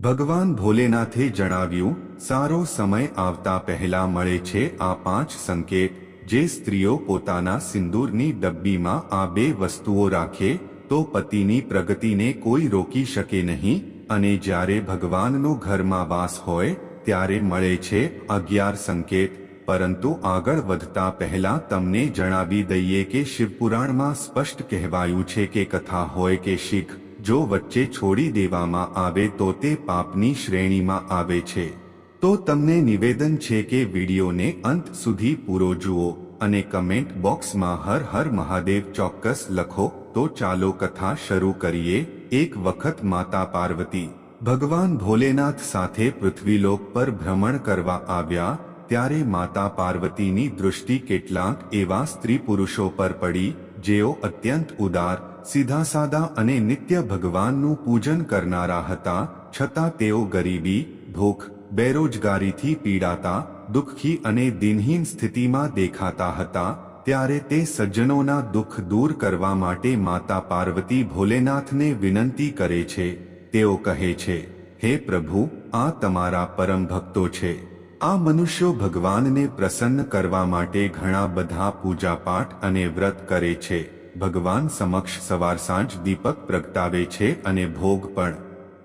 ભગવાન ભોલેનાથે જણાવ્યું, સારો સમય આવતા પહેલા મળે છે આ પાંચ સંકેત. જે સ્ત્રીઓ પોતાના સિંદૂરની ડબ્બીમાં આ બે વસ્તુઓ રાખે, તો પતિની પ્રગતિને કોઈ રોકી શકે નહીં. અને જ્યારે ભગવાનનો ઘરમાં વાસ હોય, ત્યારે મળે છે અગિયાર સંકેત. પરંતુ આગળ વધતા પહેલા તમને જણાવી દઈએ કે શિવપુરાણમાં સ્પષ્ટ કહેવાયું છે કે કથા હોય કે શીખ. જો વચ્ચે છોડી દેવામાં આવે તો તે પાપની શ્રેણીમાં આવે છે. તો તમને નિવેદન છે કે વિડીયોને અંત સુધી પૂરો જુઓ અને કમેન્ટ બોક્સમાં હર હર મહાદેવ ચોક્કસ લખો. તો ચાલો કથા શરૂ કરીએ. એક વખત માતા પાર્વતી, ભગવાન ભોલેનાથ સાથે પૃથ્વીલોક પર ભ્રમણ કરવા આવ્યા, ત્યારે માતા પાર્વતીની દૃષ્ટિ કેટલાક એવા સ્ત્રી પુરુષો પર પડી, જેઓ અત્યંત ઉદાર સીધા સાદા અને નિત્ય ભગવાનનું પૂજન કરનારા હતા, છતાં તેઓ ગરીબી, ભૂખ, બેરોજગારીથી પીડાતા, દુઃખી અને દિનહીન સ્થિતિમાં દેખાતા હતા, ત્યારે તે સજ્જનોના દુઃખ દૂર કરવા માટે માતા પાર્વતી ભોલેનાથને વિનંતી કરે છે. તેઓ કહે છે, હે પ્રભુ, આ તમારા પરમ ભક્તો છે. આ મનુષ્યો ભગવાનને પ્રસન્ન કરવા માટે ઘણા બધા પૂજાપાઠ અને વ્રત કરે છે. ભગવાન સમક્ષ સવાર સાંજ દીપક પ્રગટાવે છે અને ભોગ પણ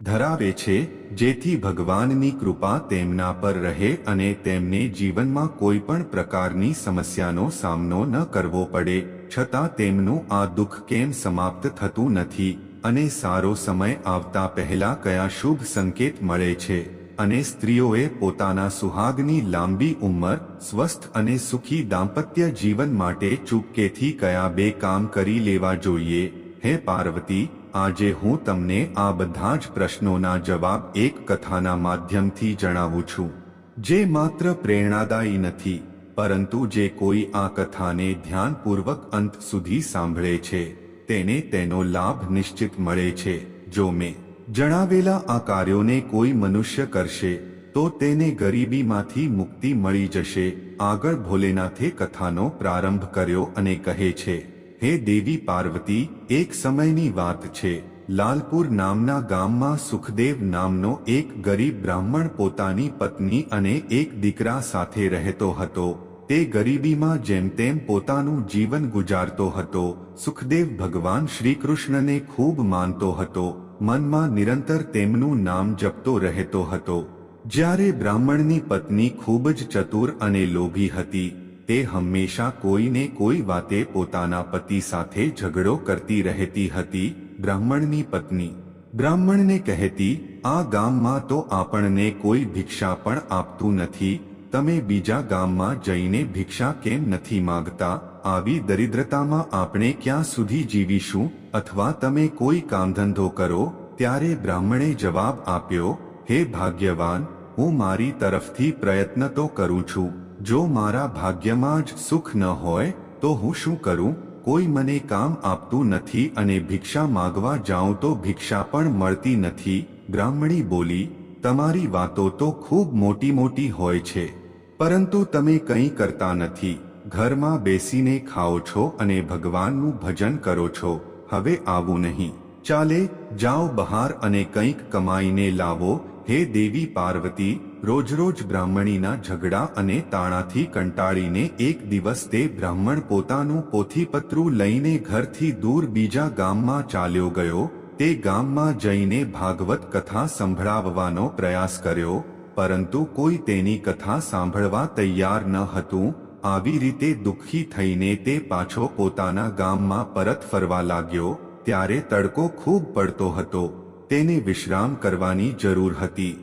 ધરાવે છે, જેથી ભગવાનની કૃપા તેમના પર રહે અને તેમને જીવનમાં કોઈ પણ પ્રકારની સમસ્યાનો સામનો ન કરવો પડે, છતાં તેમનું આ દુઃખ કેમ સમાપ્ત થતું નથી અને સારો સમય આવતા પહેલા કયા શુભ સંકેત મળે છે? અને સ્ત્રીઓએ પોતાના સુહાગની લાંબી ઉંમર, સ્વસ્થ અને સુખી દાંપત્ય જીવન માટે ચૂપકેથી કયા બે કામ કરી લેવા જોઈએ? હે પાર્વતી, આજે હું તમને આ બધા જ પ્રશ્નોના જવાબ એક કથાના માધ્યમથી જણાવું છું. જે માત્ર પ્રેરણાદાયી નથી, પરંતુ જે કોઈ આ કથાને ધ્યાનપૂર્વક અંત સુધી સાંભળે છે, તેને તેનો લાભ નિશ્ચિત મળે છે. જો મેં જણાવેલા આ કાર્યોને કોઈ મનુષ્ય કરશે, તો તેને ગરીબીમાંથી મુક્તિ મળી જશે. આગળ ભોલેનાથે કથાનો પ્રારંભ કર્યો અને કહે છે, હે દેવી પાર્વતી, એક સમયની વાત છે. લાલપુર નામના ગામમાં સુખદેવ નામનો એક ગરીબ બ્રાહ્મણ પોતાની પત્ની અને એક દીકરા સાથે રહેતો હતો. તે ગરીબીમાં જેમ તેમ પોતાનું જીવન ગુજારતો હતો. સુખદેવ ભગવાન શ્રીકૃષ્ણને ખૂબ માનતો હતો. મનમાં નિરંતર તેમનું નામ જપતો રહેતો હતો. જ્યારે બ્રાહ્મણની પત્ની ખૂબ જ ચતુર અને લોભી હતી, તે હંમેશા કોઈને કોઈ વાતે પોતાના પતિ સાથે ઝઘડો કરતી રહેતી હતી, બ્રાહ્મણની પત્ની. બ્રાહ્મણને કહેતી, આ ગામમાં તો આપણને કોઈ ભિક્ષા પણ આપતું નથી, તમે બીજા ગામમાં જઈને ભિક્ષા કેમ નથી માંગતા? આવી દરિદ્રતામાં આપણે ક્યાં સુધી જીવીશું? અથવા તમે કોઈ કામધંધો કરો, ત્યારે બ્રાહ્મણે જવાબ આપ્યો, હે ભાગ્યવાન, હું મારી તરફથી પ્રયત્ન તો કરું છું. જો મારા ભાગ્યમાં જ સુખ ન હોય, તો હું શું કરું? કોઈ મને કામ આપતું નથી અને ભિક્ષા માગવા જાઉં તો ભિક્ષા પણ મળતી નથી. બ્રાહ્મણી બોલી, તમારી વાતો તો ખૂબ મોટી મોટી હોય છે. પરંતુ તમે કંઈ કરતા નથી. ઘરમાં બેસીને ખાઓ છો અને ભગવાનનું ભજન કરો છો. હવે આવું નહીં. ચાલે, જાઓ બહાર અને કંઈક કમાઈને લાવો. હે દેવી પાર્વતી રોજ રોજ બ્રાહ્મણીના ઝઘડા અને તાણાથી કંટાળીને એક દિવસ તે બ્રાહ્મણ પોતાનું પોથીપત્રું લઈને ઘરથી દૂર બીજા ગામમાં ચાલ્યો ગયો. તે ગામમાં જઈને ભાગવત કથા સંભળાવવાનો પ્રયાસ કર્યો, પરંતુ કોઈ તેની કથા સાંભળવા તૈયાર ન હતું. આવી રીતે દુઃખી થઈને તે પાછો પોતાના ગામમાં પરત ફરવા લાગ્યો, ત્યારે તડકો ખૂબ પડતો હતો. તેને વિશ્રામ કરવાની જરૂર હતી.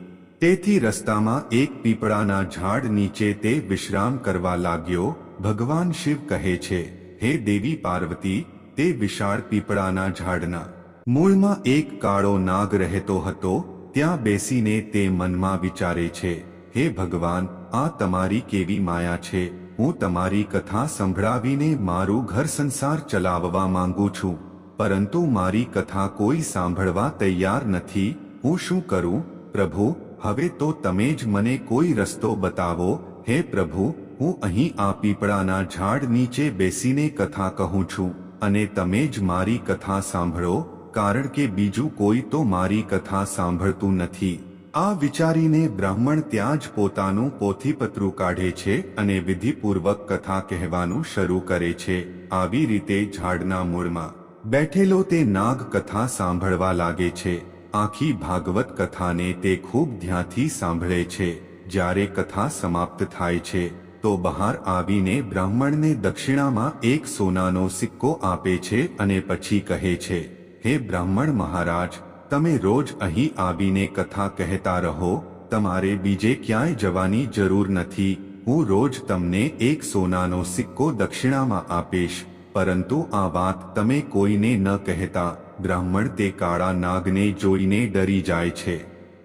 તેથી રસ્તામાં એક પીપળાના ઝાડ નીચે તે વિશ્રામ કરવા લાગ્યો. ભગવાન શિવ કહે છે, હે દેવી પાર્વતી, તે વિશાળ પીપળાના ઝાડના મૂળમાં એક કાળો નાગ રહેતો હતો, ત્યાં બેસીને તે મનમાં વિચારે છે, હે ભગવાન, આ તમારી કેવી માયા છે? હું તમારી કથા સંભળાવીને મારું ઘર સંસાર ચલાવવા માંગુ છું, પરંતુ મારી કથા કોઈ સાંભળવા તૈયાર નથી. હું શું કરું? પ્રભુ, હવે તો તમે જ મને કોઈ રસ્તો બતાવો. હે પ્રભુ, હું અહીં આ પીપળાના ઝાડ નીચે બેસીને કથા કહું છું, અને તમે જ મારી કથા સાંભળો, કારણ કે બીજું કોઈ તો મારી કથા સાંભળતું નથી. આ વિચારીને બ્રાહ્મણ ત્યાં જ પોતાનું પોથીપત્રું કાઢે છે અને વિધિપૂર્વક કથા કહેવાનું શરૂ કરે છે. આવી રીતે ઝાડના મૂળમાં બેઠેલો તે નાગ કથા સાંભળવા લાગે છે. આખી ભાગવત કથાને તે ખૂબ ધ્યાનથી સાંભળે છે. જ્યારે કથા સમાપ્ત થાય છે, તો બહાર આવીને બ્રાહ્મણને દક્ષિણામાં એક સોનાનો સિક્કો આપે છે અને પછી કહે છે, હે બ્રાહ્મણ મહારાજ તમે રોજ અહીં આવીને કથા કહેતા રહો, તમારે બીજે ક્યાંય જવાની જરૂર નથી. હું રોજ તમને એક સોનાનો સિક્કો દક્ષિણામાં આપીશ, પરંતુ આ વાત તમે કોઈને ન કહેતા. બ્રાહ્મણ તે કાળા નાગને જોઈને ડરી જાય છે.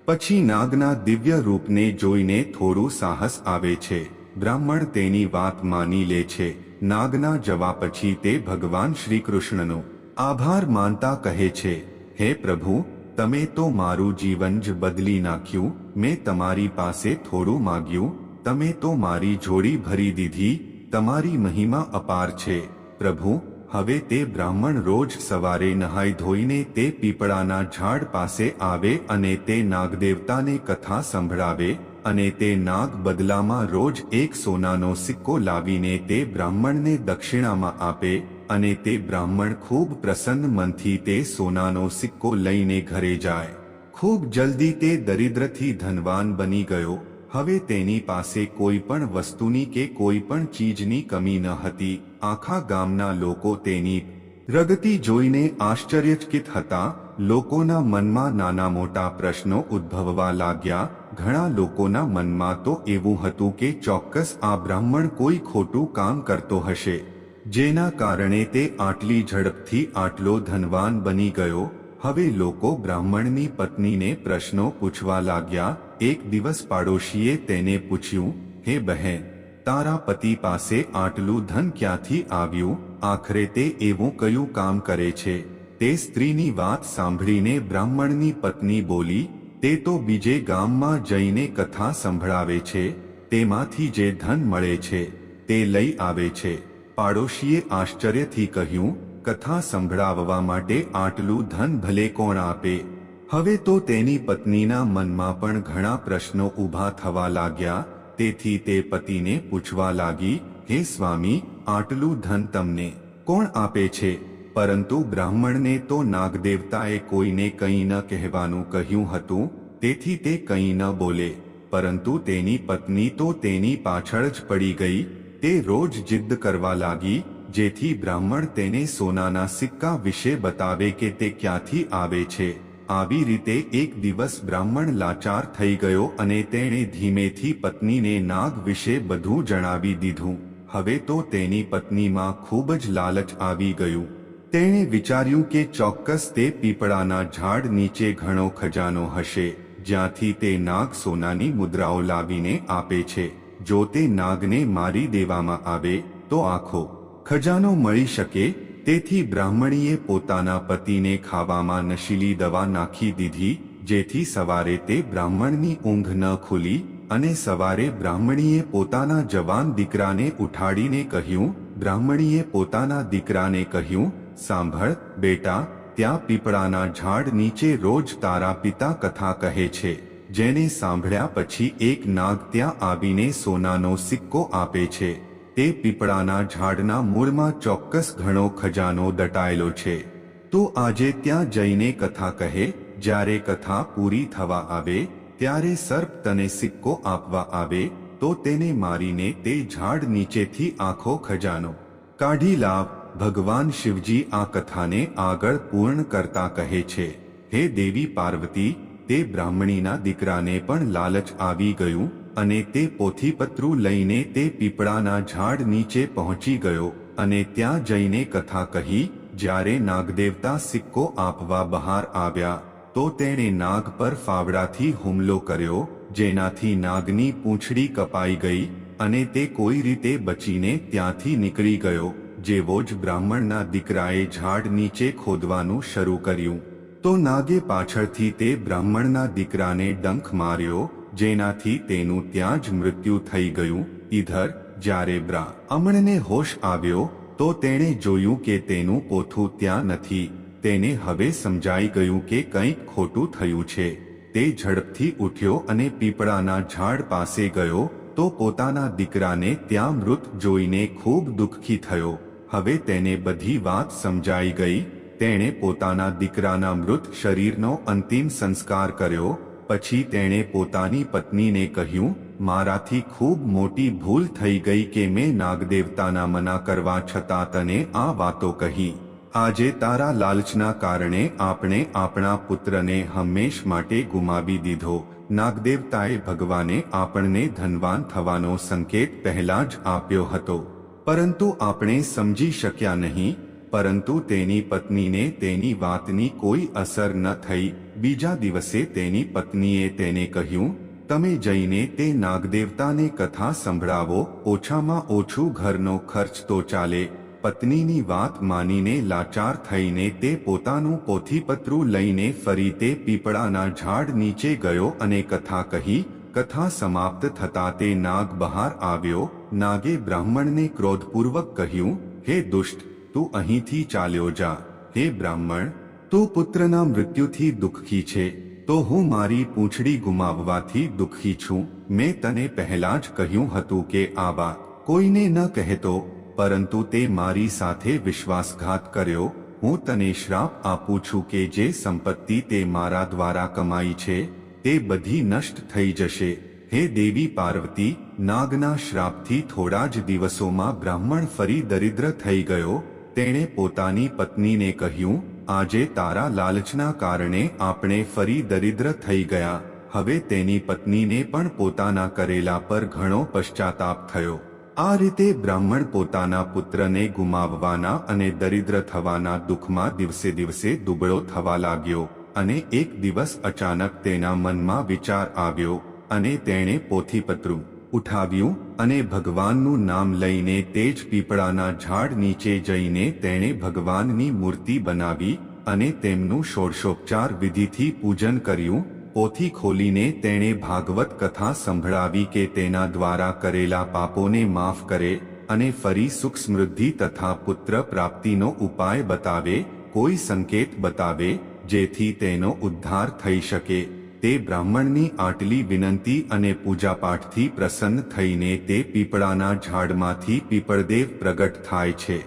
પછી નાગના દિવ્ય રૂપને જોઈને થોડું સાહસ આવે છે. બ્રાહ્મણ તેની વાત માની લે છે. નાગના જવા પછી તે ભગવાન શ્રીકૃષ્ણનો આભાર માનતા કહે છે. હે પ્રભુ, તમે તો મારું જીવન જ બદલી નાખ્યું, મેં તમારી પાસે થોડું માગ્યું, તમે તો મારી જોડી ભરી દીધી, તમારી મહિમા અપાર છે. પ્રભુ, હવે તે બ્રાહ્મણ રોજ સવારે નહાઈ ધોઈને તે પીપળાના ઝાડ પાસે આવે અને તે નાગદેવતાને કથા સંભળાવે, અને તે નાગ બદલામાં રોજ એક સોનાનો સિક્કો લાવીને તે બ્રાહ્મણને દક્ષિણામાં આપે અને તે બ્રાહ્મણ ખૂબ પ્રસન્ન મનથી તે સોનાનો સિક્કો લઈને ઘરે જાય. ખૂબ જલ્દી તે દરિદ્રથી ધનવાન બની ગયો. હવે તેની પાસે કોઈ પણ વસ્તુની કે કોઈ પણ ચીજની કમી ન હતી. આખા ગામના લોકો તેની પ્રગતિ જોઈને આશ્ચર્યચકિત હતા. લોકોના મનમાં નાના મોટા પ્રશ્નો ઉદ્ભવવા લાગ્યા. ઘણા લોકોના મનમાં તો એવું હતું કે ચોક્કસ આ બ્રાહ્મણ કોઈ ખોટું કામ કરતો હશે. જેના કારણે તે આટલી ઝડપથી આટલો ધનવાન બની ગયો. હવે લોકો બ્રાહ્મણની પત્નીને પ્રશ્નો પૂછવા લાગ્યા. એક દિવસ પાડોશીએ તેને પૂછ્યું, હે બહેન, તારા પતિ પાસે આટલું ધન ક્યાંથી આવ્યું? આખરે તે એવું કયું કામ કરે છે? તે સ્ત્રીની વાત સાંભળીને બ્રાહ્મણની પત્ની બોલી, તે તો બીજે ગામમાં જઈને કથા સંભળાવે છે. તેમાંથી જે ધન મળે છે, તે લઈ આવે છે. પાડોશીએ આશ્ચર્યથી કહ્યું, કથા સંભળાવવા માટે આટલું ધન ભલે કોણ આપે? હવે તો તેની પત્નીના મનમાં પણ ઘણા પ્રશ્નો ઊભા થવા લાગ્યા. તેથી તે પતિને પૂછવા લાગી, હે સ્વામી, આટલું ધન તમને કોણ આપે છે? પરંતુ બ્રાહ્મણને તો નાગદેવતાએ કોઈને કંઈ ન કહેવાનું કહ્યું હતું, તેથી તે કંઈ ન બોલે. પરંતુ તેની પત્ની તો તેની પાછળ જ પડી ગઈ તે રોજ જિદ્દ કરવા લાગી, જેથી બ્રાહ્મણ તેને સોનાના સિક્કા વિશે બતાવે કે તે ક્યાંથી આવે છે. આવી રીતે એક દિવસ બ્રાહ્મણ લાચાર થઈ ગયો અને તેણે ધીમેથી પત્નીને નાગ વિશે બધું જણાવી દીધું. હવે તો તેની પત્નીમાં ખૂબ જ લાલચ આવી ગયું. તેણે વિચાર્યું કે ચોક્કસ તે પીપળાના ઝાડ નીચે ઘણો ખજાનો હશે, જ્યાંથી તે નાગ સોનાની મુદ્રાઓ લાવીને આપે છે. જો તે નાગને મારી દેવામાં આવે તો આખો ખજાનો મળી શકે, તેથી બ્રાહ્મણીએ પોતાના પતિને ખાવામાં નશીલી દવા નાખી દીધી, જેથી સવારે તે બ્રાહ્મણની ઊંઘ ન ખુલી અને સવારે બ્રાહ્મણીએ પોતાના જવાન દીકરાને ઉઠાડીને કહ્યું, બ્રાહ્મણીએ પોતાના દીકરાને કહ્યું, સાંભળ, બેટા, ત્યાં પીપળાના ઝાડ નીચે રોજ તારા પિતા કથા કહે છે. જેને સાંભળ્યા પછી એક નાગ ત્યાં આવીને સોનાનો સિક્કો આપે છે. તે પીપળાના ઝાડના મૂળમાં ચોક્કસ ઘણો ખજાનો દટાયેલો છે. તો આજે ત્યાં જઈને કથા કહે, જ્યારે કથા પૂરી થવા આવે, ત્યારે સર્પ તને સિક્કો આપવા આવે, તો તેને મારીને તે ઝાડ નીચેથી આખો ખજાનો. કાઢી લાવ, ભગવાન શિવજી આ કથાને આગળ પૂર્ણ કરતા કહે છે. હે દેવી પાર્વતી તે બ્રાહ્મણીના દીકરાને પણ લાલચ આવી ગયું અને તે પોથીપત્રું લઈને તે પીપળાના ઝાડ નીચે પહોંચી ગયો અને ત્યાં જઈને કથા કહી, જ્યારે નાગદેવતા સિક્કો આપવા બહાર આવ્યા, તો તેણે નાગ પર ફાવડાથી હુમલો કર્યો, જેનાથી નાગની પૂંછડી કપાઈ ગઈ અને તે કોઈ રીતે બચીને ત્યાંથી નીકળી ગયો, જેવો જ બ્રાહ્મણના દીકરાએ ઝાડ નીચે ખોદવાનું શરૂ કર્યું. તો નાગે પાછળથી તે બ્રાહ્મણના દીકરાને ડંખ માર્યો, જેનાથી તેનું ત્યાં જ મૃત્યુ થઈ ગયું. ઈધર, જ્યારે બ્રાહ્મણને હોશ આવ્યો, તો તેણે જોયું કે તેનું પોથું ત્યાં નથી. તેને હવે સમજાઈ ગયું કે કંઈક ખોટું થયું છે. તે ઝડપથી ઉઠ્યો અને પીપળાના ઝાડ પાસે ગયો, તો પોતાના દીકરાને ત્યાં મૃત જોઈને ખૂબ દુઃખી થયો. હવે તેને બધી વાત સમજાઈ ગઈ તેણે પોતાના દીકરાના મૃત શરીરનો અંતિમ સંસ્કાર કર્યો, પછી તેણે પોતાની પત્નીને કહ્યું, મારાથી ખૂબ મોટી ભૂલ થઈ ગઈ કે મેં નાગદેવતાના મના કરવા છતાં તને આ વાતો કહી. આજે તારા લાલચના કારણે આપણે આપણા પુત્રને હંમેશ માટે ગુમાવી દીધો. નાગદેવતાએ ભગવાને આપણને ધનવાન થવાનો સંકેત પહેલા જ આપ્યો હતો. પરંતુ આપણે સમજી શક્યા નહીં પરંતુ તેની પત્નીને તેની વાતની કોઈ અસર ન થઈ. બીજા દિવસે તેની પત્નીએ તેને કહ્યું, તમે જઈને તે નાગદેવતાને કથા સંભળાવો, ઓછામાં ઓછું ઘરનો ખર્ચ તો ચાલે. પત્નીની વાત માનીને લાચાર થઈને તે પોતાનું પોથીપત્રું લઈને ફરી તે પીપળાના ઝાડ નીચે ગયો અને કથા કહી, કથા સમાપ્ત થતા તે નાગ બહાર આવ્યો. નાગે બ્રાહ્મણને ક્રોધપૂર્વક કહ્યું, હે દુષ્ટ તું અહીંથી ચાલ્યો જા. હે બ્રાહ્મણ, તું પુત્રના મૃત્યુથી દુઃખી છે. તો હું મારી પૂંછડી ગુમાવવાથી દુઃખી છું. મેં તને પહેલા જ કહ્યું હતું કે આ કોઈને ન કહેતો, પરંતુ તે મારી સાથે વિશ્વાસઘાત કર્યો. હું તને શ્રાપ આપું છું કે જે સંપત્તિ તે મારા દ્વારા કમાઈ છે, તે બધી નષ્ટ થઈ જશે. હે દેવી પાર્વતી, નાગના શ્રાપથી થોડા જ દિવસોમાં બ્રાહ્મણ ફરી દરિદ્ર થઈ ગયો. તેણે પોતાની પત્નીને કહ્યું, આજે તારા લાલચના કારણે આપણે ફરી દરિદ્ર થઈ ગયા. હવે તેની પત્નીને પણ પોતાના કરેલા પર ઘણો પશ્ચાતાપ થયો. આ રીતે બ્રાહ્મણ પોતાના પુત્રને ગુમાવવાના અને દરિદ્ર થવાના દુઃખમાં દિવસે દિવસે દુબળો થવા લાગ્યો અને એક દિવસ અચાનક તેના મનમાં વિચાર આવ્યો અને તેણે પોથીપત્રું ઉઠાવ્યું અને ભગવાનનું નામ લઈને તે જ પીપળાના ઝાડ નીચે જઈને તેણે ભગવાનની મૂર્તિ બનાવી અને તેમનું ષોડશોપચાર વિધિથી પૂજન કર્યું. પોથી ખોલીને તેણે ભાગવત કથા સંભળાવી કે તેના દ્વારા કરેલા પાપોને માફ કરે અને ફરી સુખ સમૃદ્ધિ તથા પુત્ર પ્રાપ્તિનો ઉપાય બતાવે, કોઈ સંકેત બતાવે, જેથી તેનો ઉદ્ધાર થઈ શકે. તે બ્રાહ્મણની આટલી વિનંતી અને પૂજાપાઠથી પ્રસન્ન થઈને તે પીપળાના ઝાડમાંથી પીપળદેવ પ્રગટ થાય છે.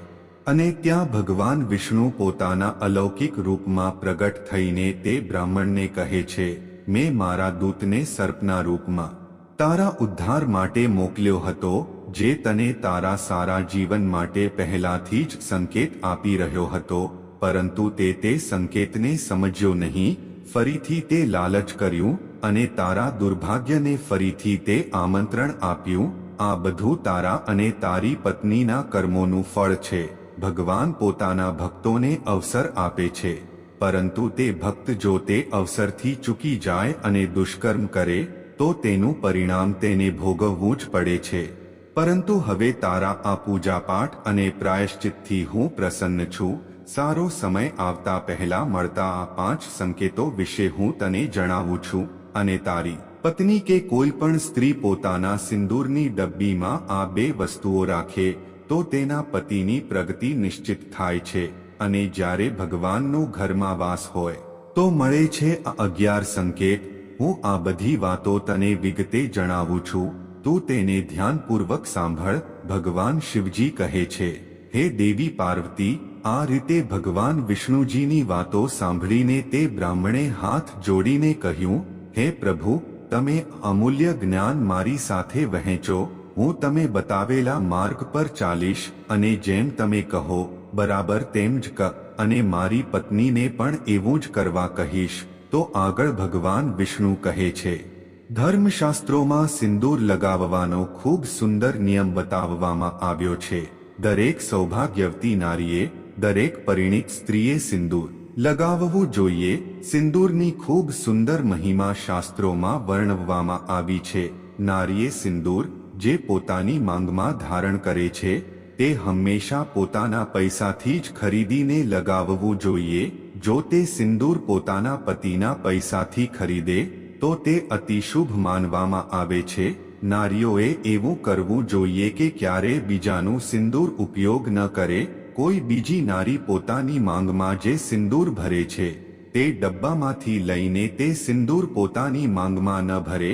અને ત્યાં ભગવાન વિષ્ણુ પોતાના અલૌકિક રૂપમાં પ્રગટ થઈને તે બ્રાહ્મણને કહે છે, મેં મારા દૂતને સર્પના રૂપમાં તારા ઉદ્ધાર માટે મોકલ્યો હતો, જે તને તારા સારા જીવન માટે પહેલાથી જ સંકેત આપી રહ્યો હતો, પરંતુ તે તે સંકેતને સમજ્યો નહીં ફરીથી તે લાલચ કર્યું અને તારા દુર્ભાગ્યને ફરીથી તે આમંત્રણ આપ્યું, આ બધું તારા અને તારી પત્નીના કર્મોનું ફળ છે. ભગવાન પોતાના ભક્તોને અવસર આપે છે. પરંતુ તે ભક્ત જો તે અવસરથી ચૂકી જાય અને દુષ્કર્મ કરે, તો તેનું પરિણામ તેને ભોગવવું જ પડે છે. પરંતુ હવે તારા આ પૂજાપાઠ અને પ્રાયશ્ચિતથી હું પ્રસન્ન છું સારો સમય આવતા પહેલા મળતા આ પાંચ સંકેતો વિશે હું તને જણાવું છું અને તારી પત્ની કે કોઈ પણ સ્ત્રી પોતાના સિંદૂરની ડબ્બીમાં આ બે વસ્તુઓ રાખે, તો તેના પતિની પ્રગતિ નિશ્ચિત થાય છે અને જ્યારે ભગવાનનો ઘરમાં વાસ હોય, તો મળે છે આ અગિયાર સંકેત. હું આ બધી વાતો તને વિગતે જણાવું છું. તું તેને ધ્યાનપૂર્વક સાંભળ. ભગવાન શિવજી કહે છે, હે દેવી પાર્વતી આ રીતે ભગવાન વિષ્ણુજીની વાતો સાંભળીને તે બ્રાહ્મણે હાથ જોડીને કહ્યું, હે પ્રભુ, તમે અમૂલ્ય જ્ઞાન મારી સાથે વહેંચો, હું તમે બતાવેલા માર્ગ પર ચાલીશ, અને જેમ તમે કહો, બરાબર તેમ જ ક, અને મારી પત્નીને પણ એવું જ કરવા કહીશ. તો આગળ ભગવાન વિષ્ણુ કહે છે, ધર્મશાસ્ત્રોમાં સિંદૂર લગાવવાનો ખૂબ સુંદર નિયમ બતાવવામાં આવ્યો છે. દરેક સૌભાગ્યવતી નારીએ દરેક પરિણીત સ્ત્રીએ સિંદૂર. લગાવવું જોઈએ. સિંદૂરની ખૂબ સુંદર મહિમા શાસ્ત્રોમાં વર્ણવવામાં આવી છે. નારીએ સિંદૂર, જે પોતાની માંગમાં ધારણ કરે છે, તે હંમેશા પોતાના પૈસાથી જ ખરીદીને લગાવવું જોઈએ. જો તે સિંદૂર પોતાના પતિના પૈસાથી ખરીદે, તો તે અતિશુભ માનવામાં આવે છે. નારીઓએ એવું કરવું જોઈએ કે ક્યારે બીજાનું સિંદૂર ઉપયોગ ન કરે કોઈ બીજી નારી પોતાની માંગમાં જે સિંદૂર ભરે છે, તે ડબ્બામાંથી લઈને તે સિંદૂર પોતાની માંગમાં ન ભરે?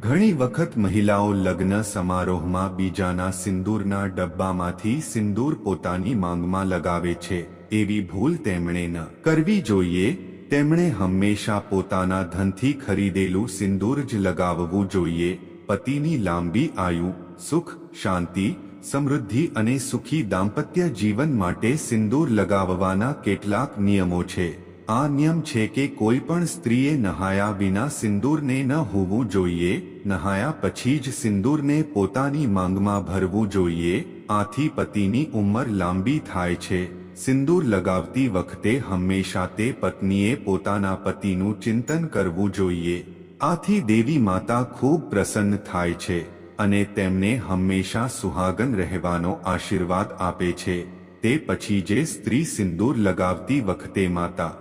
ઘણી વખત મહિલાઓ લગ્ન સમારોહમાં બીજાના સિંદૂરના ડબ્બામાંથી સિંદૂર પોતાની માંગમાં લગાવે છે, એવી ભૂલ તેમણે ન કરવી જોઈએ. તેમણે હંમેશા પોતાના ધનથી ખરીદેલું સિંદૂર જ લગાવવું જોઈએ. પતિની લાંબી આયુ, સુખ, શાંતિ સમૃદ્ધિ અને સુખી દાંપત્ય જીવન માટે સિંદૂર લગાવવાના કેટલાક નિયમો છે. આ નિયમ છે કે કોઈ પણ સ્ત્રીએ નહાયા વિના સિંદૂરને ન હોવું જોઈએ, નહાયા પછી જ સિંદૂરને પોતાની માંગમાં ભરવું જોઈએ, આથી પતિની ઉંમર લાંબી થાય છે. સિંદૂર લગાવતી વખતે હંમેશા તે પત્નીએ પોતાના પતિનું ચિંતન કરવું જોઈએ. આથી દેવી માતા ખૂબ પ્રસન્ન થાય છે. અને તેમને હંમેશા સુહાગન રહેવાનો આશીર્વાદ આપે છે. તે પછી જે સ્ત્રી સિંદૂર લગાવતી વખતે માતા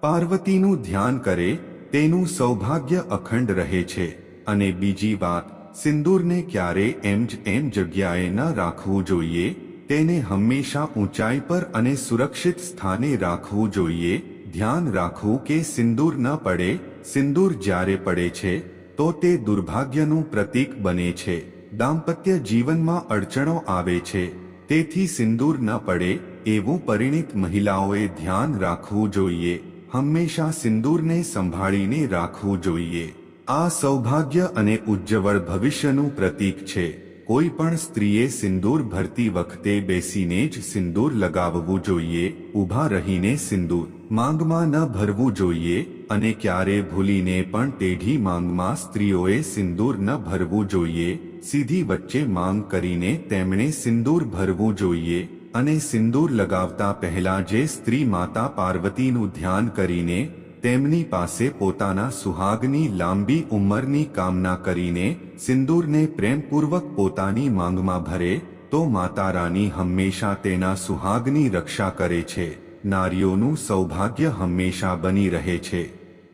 પાર્વતીનું ધ્યાન કરે, તેનું સૌભાગ્ય અખંડ રહે છે. અને બીજી વાત, સિંદૂરને ક્યારે એમ જ એમ જગ્યાએ ન રાખવું જોઈએ, તેને હંમેશા ઊંચાઈ પર અને સુરક્ષિત સ્થાને રાખવું જોઈએ. ધ્યાન રાખવું કે સિંદૂર ન પડે, સિંદૂર જ્યારે પડે છે તો તે દુર્ભાગ્યનું પ્રતીક બને છે. દાંપત્ય જીવનમાં અડચણો આવે છે. તેથી સિંદૂર ન પડે, એવું પરિણિત મહિલાઓએ ધ્યાન રાખવું જોઈએ. હંમેશા સિંદૂરને સંભાળીને રાખવું જોઈએ. આ સૌભાગ્ય અને ઉજ્જવળ ભવિષ્યનું પ્રતીક છે. કોઈ પણ સ્ત્રીએ સિંદૂર ભરતી વખતે બેસીને જ સિંદૂર લગાવવું જોઈએ, ઊભા રહીને સિંદૂર માંગમાં ન ભરવું જોઈએ અને ક્યારે ભૂલીને પણ ટેઢી માંગમાં સ્ત્રીઓએ સિંદૂર ન ભરવું જોઈએ, સીધી વચ્ચે માંગ કરીને તેમણે સિંદૂર ભરવું જોઈએ અને સિંદૂર લગાવતા પહેલા જે સ્ત્રી માતા પાર્વતીનું ધ્યાન કરીને તેમની પાસે પોતાના સુહાગની લાંબી ઉંમરની કામના કરીને સિંદૂરને પ્રેમપૂર્વક પોતાની માંગમાં ભરે, તો માતા રાની હંમેશા તેના સુહાગની રક્ષા કરે છે, નારીઓનું સૌભાગ્ય હંમેશા બની રહે છે.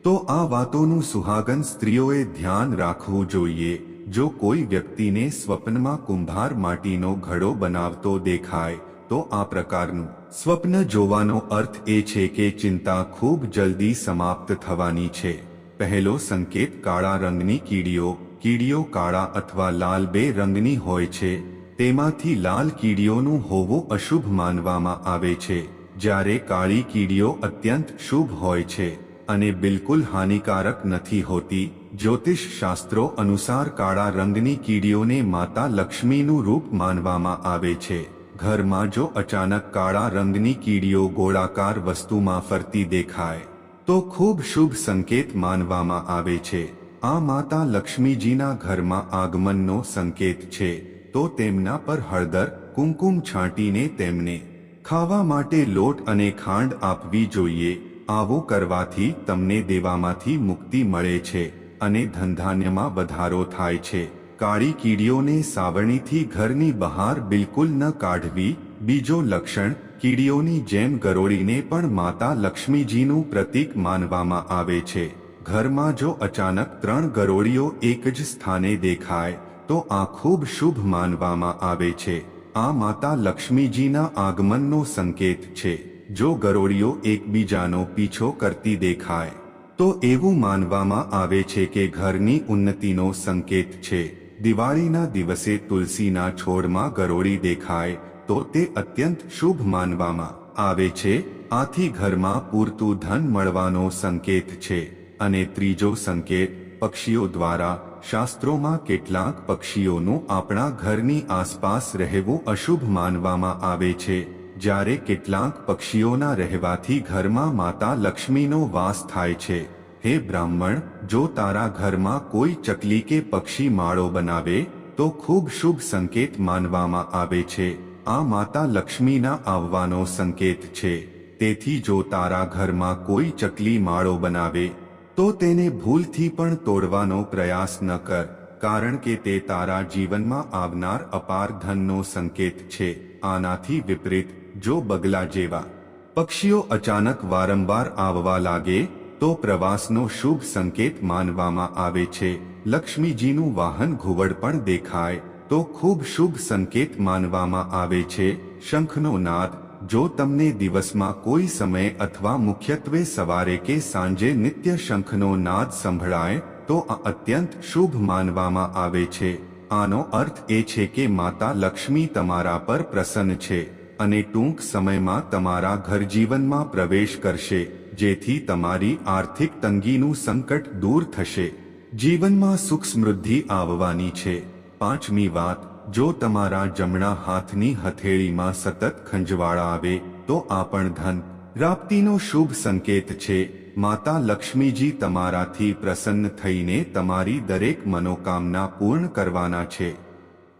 તો આ વાતોનું સુહાગન સ્ત્રીઓએ ધ્યાન રાખવું જોઈએ. જો કોઈ વ્યક્તિને સ્વપ્નમાં કુંભાર માટીનો ઘડો બનાવતો દેખાય, તો આ પ્રકારનું સ્વપ્ન જોવાનો અર્થ એ છે કે ચિંતા ખૂબ જલ્દી સમાપ્ત થવાની છે. પહેલો સંકેત કાળા રંગની કીડીઓ કીડીઓ કાળા અથવા લાલ બે રંગની હોય છે. તેમાંથી લાલ કીડીઓનું હોવું અશુભ માનવામાં આવે છે. જ્યારે કાળી કીડીઓ અત્યંત શુભ હોય છે. અને બિલકુલ હાનિકારક નથી હોતી. જ્યોતિષ શાસ્ત્રો અનુસાર કાળા રંગની કીડીઓને માતા લક્ષ્મીનું રૂપ માનવામાં આવે છે. ઘરમાં જો અચાનક કાળા રંગની કીડીઓ ગોળાકાર વસ્તુમાં ફરતી દેખાય, તો ખૂબ શુભ સંકેત માનવામાં આવે છે. આ માતા લક્ષ્મીજીના ઘરમાં આગમનનો સંકેત છે, તો તેમના પર હળદર કુમકુમ છાંટીને તેમને ખાવા માટે લોટ અને ખાંડ આપવી જોઈએ. આવું કરવાથી તમને દેવામાંથી મુક્તિ મળે છે અને ધનધાન્યમાં વધારો થાય છે. કાળી કીડીઓને સાવરણીથી ઘરની બહાર બિલકુલ ન કાઢવી. બીજો લક્ષણ, કીડીઓની જેમ ગરોળીને પણ માતા લક્ષ્મીજીનું પ્રતીક માનવામાં આવે છે. ઘરમાં જો અચાનક ત્રણ ગરોળીઓ એક જ સ્થાને દેખાય, તો આ ખૂબ શુભ માનવામાં આવે છે. આ માતા લક્ષ્મીજીના આગમનનો સંકેત છે. જો ગરોળીઓ એકબીજાનો પીછો કરતી દેખાય, તો એવું માનવામાં આવે છે કે ઘરની ઉન્નતિનો સંકેત છે. દિવાળીના દિવસે તુલસીના છોડમાં ગરોળી દેખાય, તો તે અત્યંત શુભ માનવામાં આવે છે. આથી ઘરમાં પૂરતું ધન મળવાનો સંકેત છે. અને ત્રીજો સંકેત, પક્ષીઓ દ્વારા શાસ્ત્રોમાં કેટલાક પક્ષીઓનું આપણા ઘરની આસપાસ રહેવું અશુભ માનવામાં આવે છે. જ્યારે કેટલાક પક્ષીઓના રહેવાથી ઘરમાં માતા લક્ષ્મીનો વાસ થાય છે. હે બ્રાહ્મણ, જો તારા ઘરમાં કોઈ ચકલી કે પક્ષી માળો બનાવે, તો ખૂબ શુભ સંકેત માનવામાં આવે છે. આ માતા લક્ષ્મીના આવવાનો સંકેત છે. તેથી જો તારા ઘરમાં કોઈ ચકલી માળો બનાવે, તો તેને ભૂલથી પણ તોડવાનો પ્રયાસ ન કર, કારણ કે તે તારા જીવનમાં આવનાર અપાર ધનનો સંકેત છે. આનાથી વિપરીત જો બગલા જેવા પક્ષીઓ અચાનક વારંવાર આવવા લાગે, તો પ્રવાસનો શુભ સંકેત માનવામાં આવે છે. લક્ષ્મીજીનું વાહન ઘુવડ પણ દેખાય, તો ખૂબ શુભ સંકેત માનવામાં આવે છે. શંખનો નાદ, જો તમને દિવસમાં કોઈ સમય અથવા મુખ્યત્વે સવારે કે સાંજે નિત્ય શંખનો નાદ સંભળાય, તો આ અત્યંત શુભ માનવામાં આવે છે. આનો અર્થ એ છે કે માતા લક્ષ્મી તમારા પર પ્રસન્ન છે. અને ટૂંક સમયમાં તમારા ઘર જીવનમાં પ્રવેશ કરશે, જેથી તમારી આર્થિક તંગીનું સંકટ દૂર થશે. જીવનમાં સુખ સમૃદ્ધિ આવવાની છે. પાંચમી વાત, જો તમારા જમણા હાથની હથેળીમાં સતત ખંજવાળા આવે, તો આ પણ ધન. પ્રાપ્તિનો શુભ સંકેત છે. માતા લક્ષ્મીજી તમારાથી પ્રસન્ન થઈને તમારી દરેક મનોકામના પૂર્ણ કરવાના છે.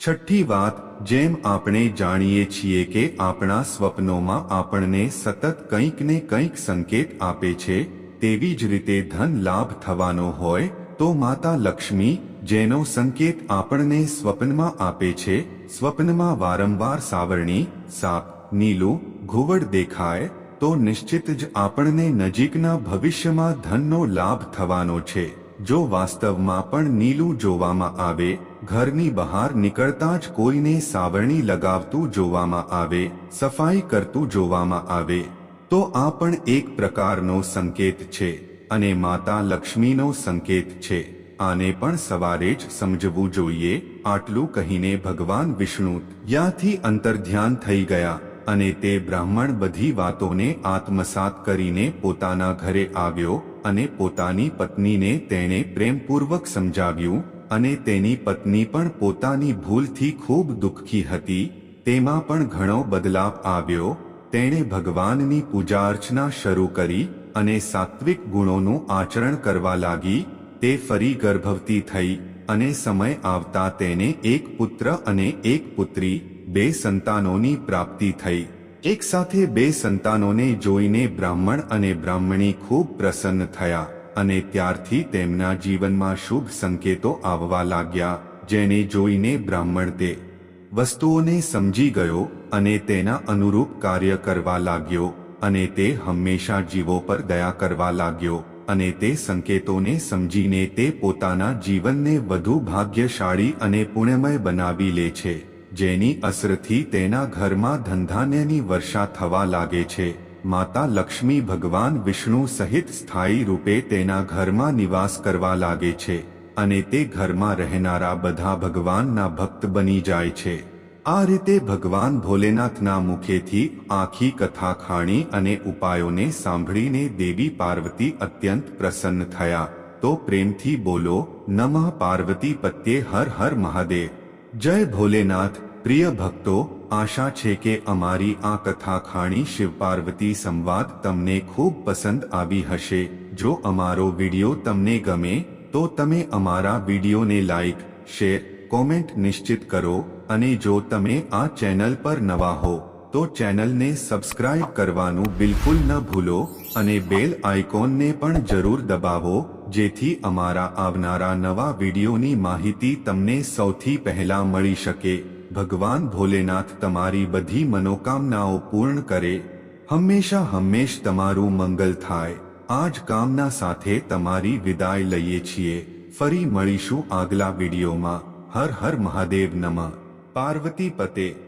છઠ્ઠી વાત જેમ આપણે જાણીએ છીએ કે આપણા સ્વપ્નોમાં આપણને સતત કંઈક ને કંઈક સંકેત આપે છે, તેવી જ રીતે ધન લાભ થવાનો હોય, તો માતા લક્ષ્મી, જેનો સંકેત આપણને સ્વપ્નમાં આપે છે, સ્વપ્નમાં વારંવાર સાવરણી, સાપ, નીલું, ઘુવડ દેખાય, તો નિશ્ચિત જ આપણને નજીકના ભવિષ્યમાં ધનનો લાભ થવાનો છે. જો વાસ્તવમાં પણ નીલું જોવામાં આવે ઘરની બહાર નીકળતા જ કોઈને સાવરણી લગાવતું જોવામાં આવે, સફાઈ કરતું જોવામાં આવે, તો આ પણ એક પ્રકારનો સંકેત છે અને માતા લક્ષ્મીનો સંકેત છે. આને પણ સવારે જ સમજવું જોઈએ, આટલું કહીને ભગવાન વિષ્ણુ ત્યાંથી અંતર્ધ્યાન થઈ ગયા અને તે બ્રાહ્મણ બધી વાતોને આત્મસાત કરીને પોતાના ઘરે આવ્યો અને પોતાની પત્નીને તેણે પ્રેમપૂર્વક સમજાવ્યું અને તેની પત્ની પણ પોતાની ભૂલથી ખૂબ દુઃખી હતી, તેમાં પણ ઘણો બદલાવ આવ્યો, તેણે ભગવાનની પૂજા અર્ચના શરૂ કરી અને સાત્વિક ગુણોનું આચરણ કરવા લાગી, તે ફરી ગર્ભવતી થઈ અને સમય આવતા તેને એક પુત્ર અને એક પુત્રી, બે સંતાનોની પ્રાપ્તિ થઈ. એક સાથે બે સંતાનોને જોઈને બ્રાહ્મણ અને બ્રાહ્મણી ખૂબ પ્રસન્ન થયા. અને ત્યારથી તેમના જીવનમાં શુભ સંકેતો આવવા લાગ્યા, જેને જોઈને બ્રાહ્મણ તે વસ્તુઓને સમજી ગયો અને તેના અનુરૂપ કાર્ય કરવા લાગ્યો અને તે હંમેશા જીવો પર દયા કરવા લાગ્યો અને તે સંકેતોને સમજીને તે પોતાના જીવનને વધુ ભાગ્યશાળી અને પુણ્યમય બનાવી લે છે, જેની અસરથી તેના ઘરમાં ધંધાન્યની વર્ષા થવા લાગે છે. માતા લક્ષ્મી ભગવાન વિષ્ણુ સહિત સ્થાયી રૂપે તેના ઘરમાં નિવાસ કરવા લાગે છે અને તે ઘરમાં રહેનારા બધા ભગવાનના ભક્ત બની જાય છે. આ રીતે ભગવાન ભોલેનાથના મુખેથી આખી કથા ખાણી અને ઉપાયોને સાંભળીને દેવી પાર્વતી અત્યંત પ્રસન્ન થયા. તો પ્રેમથી બોલો, નમઃ પાર્વતી પત્યે હર હર મહાદેવ. જય ભોલેનાથ, પ્રિય ભક્તો આશા છે કે અમારી આ કથા ખાણી શિવ પાર્વતી સંવાદ તમને ખૂબ પસંદ આવી હશે. જો અમારો વિડિયો તમને ગમે, તો તમે અમારા વિડિયોને લાઈક, શેર, કોમેન્ટ નિશ્ચિત કરો અને જો તમે આ ચેનલ પર નવા હો, તો ચેનલને સબસ્ક્રાઇબ કરવાનું બિલકુલ ન ભૂલો અને બેલ આઇકોનને પણ જરૂર દબાવો, જેથી અમારા આવનારા નવા વિડીયોની માહિતી તમને સૌથી પહેલા મળી શકે. ભગવાન ભોલેનાથ તમારી બધી મનોકામનાઓ પૂર્ણ કરે, હંમેશા હંમેશ તમારું મંગલ થાય. આ જ કામના સાથે તમારી વિદાય લઈએ છીએ. ફરી મળીશું આગલા વિડીયોમાં. હર હર મહાદેવ નમઃ. પાર્વતી પતે.